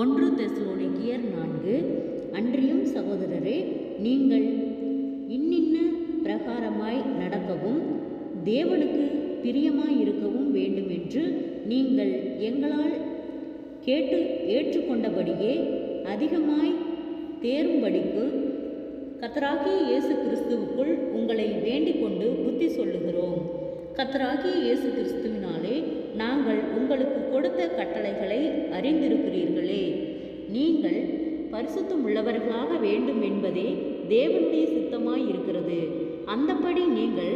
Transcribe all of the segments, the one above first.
ஒன்று தெசலோனிக்கியர் நான்கு. அன்றியும் சகோதரரே நீங்கள் இன்னின்ன பிரகாரமாய் நடக்கவும் தேவனுக்கு பிரியமாய் இருக்கவும் வேண்டுமென்று நீங்கள் எங்களால் கேட்டு ஏற்றுக்கொண்டபடியே அதிகமாய் தேரும்படிக்கு கத்தராகிய இயேசு கிறிஸ்துவுக்குள் உங்களை வேண்டிக் கொண்டு புத்தி சொல்லுகிறோம். கத்தராகிய இயேசு கிறிஸ்துவினாலே நாங்கள் உங்களுக்கு கொடுத்த கட்டளைகளை அறிந்திருக்கிறீர்களே. நீங்கள் பரிசுத்தம் உள்ளவர்களாக வேண்டும் என்பதே தேவனுடைய சித்தமாய் இருக்கிறது அந்தப்படி நீங்கள்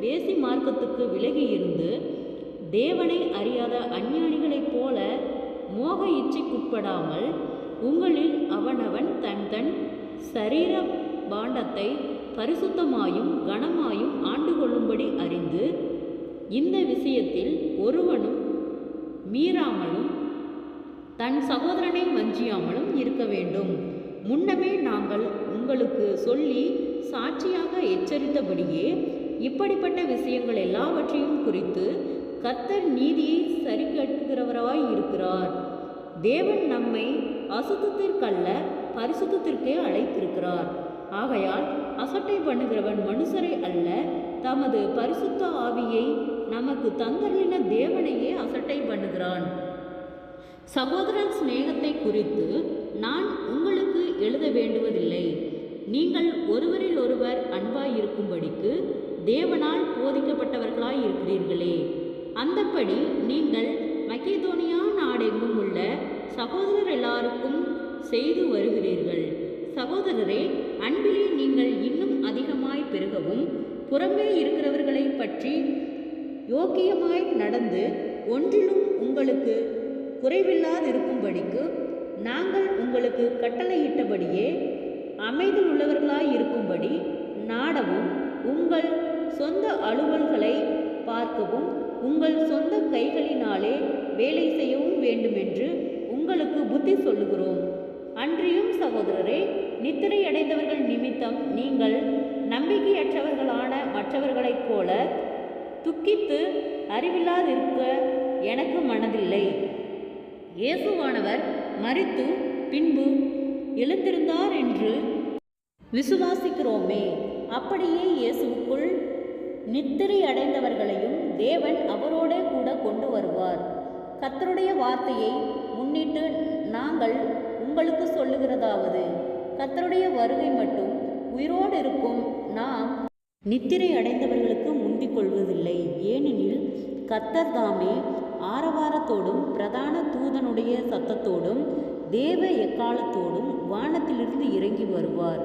வேசி மார்க்கத்துக்கு விலகி இருந்து தேவனை அறியாத அஞ்ஞானிகளைப் போல மோக இச்சைக்குட்படாமல் உங்களில் அவனவன் தன் தன் சரீர பாண்டத்தை பரிசுத்தமாயும் கனமாயும் ஆண்டு கொள்ளும்படி அறிந்து இந்த விஷயத்தில் ஒருவனும் மீறாமலும் தன் சகோதரனை வஞ்சியாமலும் இருக்க வேண்டும். முன்னமே நாங்கள் உங்களுக்கு சொல்லி சாட்சியாக எச்சரித்தபடியே இப்படிப்பட்ட விஷயங்கள் எல்லாவற்றையும் குறித்து கத்தர் நீதியை சரி கட்டுகிறவராய் இருக்கிறார். தேவன் நம்மை அசுத்தத்திற்கல்ல பரிசுத்தத்திற்கே அழைத்திருக்கிறார். ஆகையால் அசட்டை பண்ணுகிறவன் மனுஷரை அல்ல தமது பரிசுத்த ஆவியை நமக்கு தந்தள்ளின தேவனையே அசட்டை பண்ணுகிறான். சகோதரன் சிநேகத்தை குறித்து நான் உங்களுக்கு எழுத வேண்டுவதில்லை. நீங்கள் ஒருவரில் ஒருவர் அன்பாய் இருக்கும்படிக்கு தேவனால் போதிக்கப்பட்டவர்களாய் இருக்கிறீர்களே அந்தப்படி நீங்கள் மக்கேதோனியா நாடெங்கும் உள்ள சகோதரர் எல்லாருக்கும் செய்து வருகிறீர்கள். சகோதரரே அன்பிலே நீங்கள் இன்னும் அதிகமாய் பெருகவும் புறம்பே இருக்கிறவர்களை பற்றி யோக்கியமாய் நடந்து ஒன்றிலும் உங்களுக்கு குறைவில்லாதிருக்கும்படிக்கு நாங்கள் உங்களுக்கு கட்டளையிட்டபடியே அமைதி உள்ளவர்களாய் இருக்கும்படி நாடவும் உங்கள் சொந்த அலுவல்களை பார்க்கவும் உங்கள் சொந்த கைகளினாலே வேலை செய்யவும் வேண்டுமென்று உங்களுக்கு புத்தி சொல்லுகிறோம். அன்றியும் சகோதரரே நித்திரையடைந்தவர்கள் நிமித்தம் நீங்கள் நம்பிக்கையற்றவர்களான மற்றவர்களைப் போல துக்கித்து அறிவில்லாதிருக்க எனக்கு மனதில்லை. இயேசுவானவர் மறித்து பின்பு எழுந்திருந்தார் என்று விசுவாசிக்கிறோமே. அப்படியே இயேசுவுக்குள் நித்திரை அடைந்தவர்களையும் தேவன் அவரோடே கூட கொண்டு வருவார். கத்தருடைய வார்த்தையை முன்னிட்டு நாங்கள் உங்களுக்கு சொல்லுகிறதாவது கத்தருடைய வருகை மட்டும் உயிரோடு இருக்கும். நாம் நித்திரை அடைந்தவர்களுக்கு கத்தர்தாமே தாமே ஆரவாரத்தோடும் பிரதான தூதனுடைய சத்தத்தோடும் தேவ எக்காலத்தோடும் வானத்திலிருந்து இறங்கி வருவார்.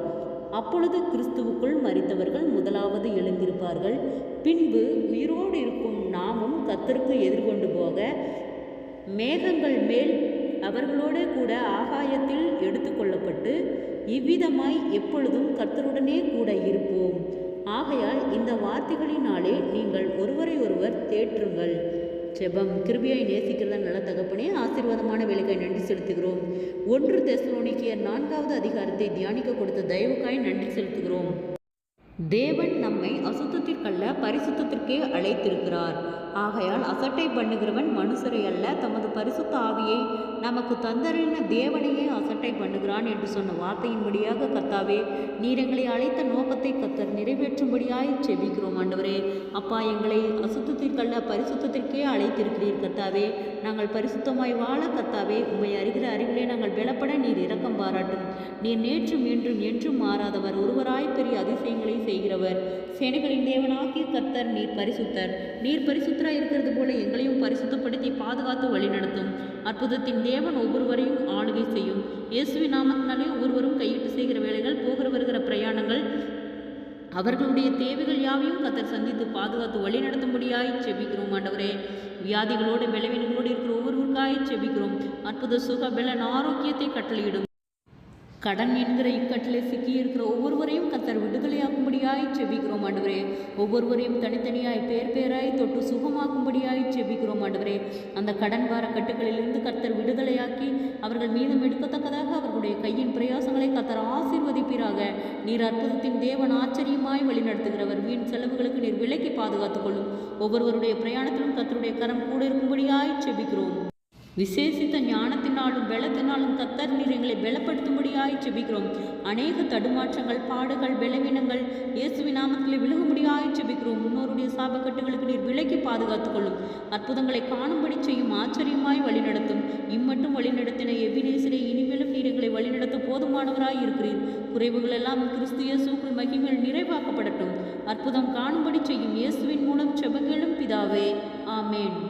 அப்பொழுது கிறிஸ்துவுக்குள் மரித்தவர்கள் முதலாவது எழுந்திருப்பார்கள். பின்பு உயிரோடு இருக்கும் நாமும் கத்தருக்கு எதிர்கொண்டு போக மேகங்கள் மேல் அவர்களோடு கூட ஆகாயத்தில் எடுத்துக்கொள்ளப்பட்டு இவ்விதமாய் எப்பொழுதும் கர்த்தருடனே கூட இருப்போம். ஆகையால் இந்த வார்த்தைகளினாலே நீங்கள் தேற்றுங்கள் ஜெபம் கிருபியாய் நேசிக்கிறதா நல்ல தகப்பனே ஆசீர்வாதமான வேலைக்காய் நன்றி செலுத்துகிறோம். ஒன்று தெசலோனிக்கிய நான்காவது அதிகாரத்தை தியானிக்க கொடுத்த தயவுக்காய் நன்றி செலுத்துகிறோம். தேவன் நம்மை அசுத்தத்திற்கல்ல பரிசுத்தத்திற்கே அழைத்திருக்கிறார். ஆகையால் அசட்டை பண்ணுகிறவன் மனுஷரை அல்ல தமது பரிசுத்த ஆவியை நமக்கு தந்தரின தேவனையே அசட்டை பண்ணுகிறான் என்று சொன்ன வார்த்தையின்படியாக கத்தாவே நீரங்களை அழைத்த நோக்கத்தை கத்தர் நிறைவேற்றும்படியாய் செபிக்கிறோம் ஆண்டவரே. அப்பா எங்களை அசுத்தத்திற்கல்ல பரிசுத்தத்திற்கே அழைத்திருக்கிறீர் கத்தாவே நாங்கள் பரிசுத்தமாய் வாழ கத்தாவே உண்மை அறிகிற அறிவிலே நாங்கள் பலப்பட நீர் இரக்கம் பாராட்டும். நீர் நேற்றும் என்றும் என்றும் மாறாதவர். ஒருவராய் அதிசயங்களை செய்கிறவர். சேனைகளின் தேவனாகிய கத்தர் நீர் பரிசுத்தர். நீர் பரிசுத்தராய் இருக்கிறது போல எங்களையும் பரிசுத்தப்படுத்தி பாதுகாத்து வழிநடத்தும் அற்புதத்தின் தேவன் ஒவ்வொருவரையும் ஆளுகை செய்யும். இயேசுவின் நாமத்தினாலே ஒவ்வொருவரும் கையிட்டு செய்கிற வேலைகள் போகிற வருகிற பிரயாணங்கள் அவர்களுடைய தேவைகள் யாவையும் கத்தர் சந்தித்து பாதுகாத்து வழி நடத்தும்படியாய் செபிக்கிறோம் ஆண்டவரே. வியாதிகளோடு பலவீனங்களோடு இருக்கிற ஒவ்வொருவருக்காய் செபிக்கிறோம். அற்புத சுக பலன் ஆரோக்கியத்தை கட்டளையிடும். கடன் என்கிற இக்கட்டிலே சிக்கி இருக்கிற ஒவ்வொருவரையும் கத்தர் விடுதலையாக்கும்படியாய் செபிக்கிறோம் ஆண்டவரே. ஒவ்வொருவரையும் தனித்தனியாய் பேர் பேராய் தொட்டு சுகமாக்கும்படியாய் செபிக்கிறோம் ஆண்டவரே. அந்த கடன் வார கட்டுகளிலிருந்து கத்தர் விடுதலையாக்கி அவர்கள் மீதம் எடுக்கத்தக்கதாக அவர்களுடைய கையின் பிரயாசங்களை கத்தர் ஆசீர்வதிப்பீராக. நீர் அற்புதத்தின் தேவன் ஆச்சரியமாய் வழிநடத்துகிறவர். வீண் செலவுகளுக்கு நீர் விலைக்கு பாதுகாத்துக் கொள்ளும். ஒவ்வொருவருடைய பிரயாணத்திலும் கத்தருடைய கரம் கூட இருக்கும்படியாய் செபிக்கிறோம். விசேஷித்த ஞானத்தினாலும் பலத்தினாலும் கத்தர் நீர் எங்களை பலப்படுத்தும்படியாய் செபிக்கிறோம் அநேக தடுமாற்றங்கள் பாடுகள் பலவீனங்கள் இயேசுவி நாமத்தில் விழுகும்படியாய் செபிக்கிறோம் முன்னோருடைய சாபக்கட்டுகளுக்கு நீர் விலக்கி பாதுகாத்துக் கொள்ளும் அற்புதங்களை காணும்படி செய்யும் ஆச்சரியமாய் வழிநடத்தும். இம்மட்டும் வழிநடத்தின எபினேசரை இனிமேலும் நீர் எங்களை வழிநடத்த போதுமானவராய் இருக்கிறீர். குறைவுகள் எல்லாம் கிறிஸ்து இயேசுக்குள் மகிமையில் நிறைவாக்கப்படட்டும். அற்புதம் காணும்படி செய்யும் இயேசுவின் மூலம் செபங்களும் பிதாவே. ஆமேன்.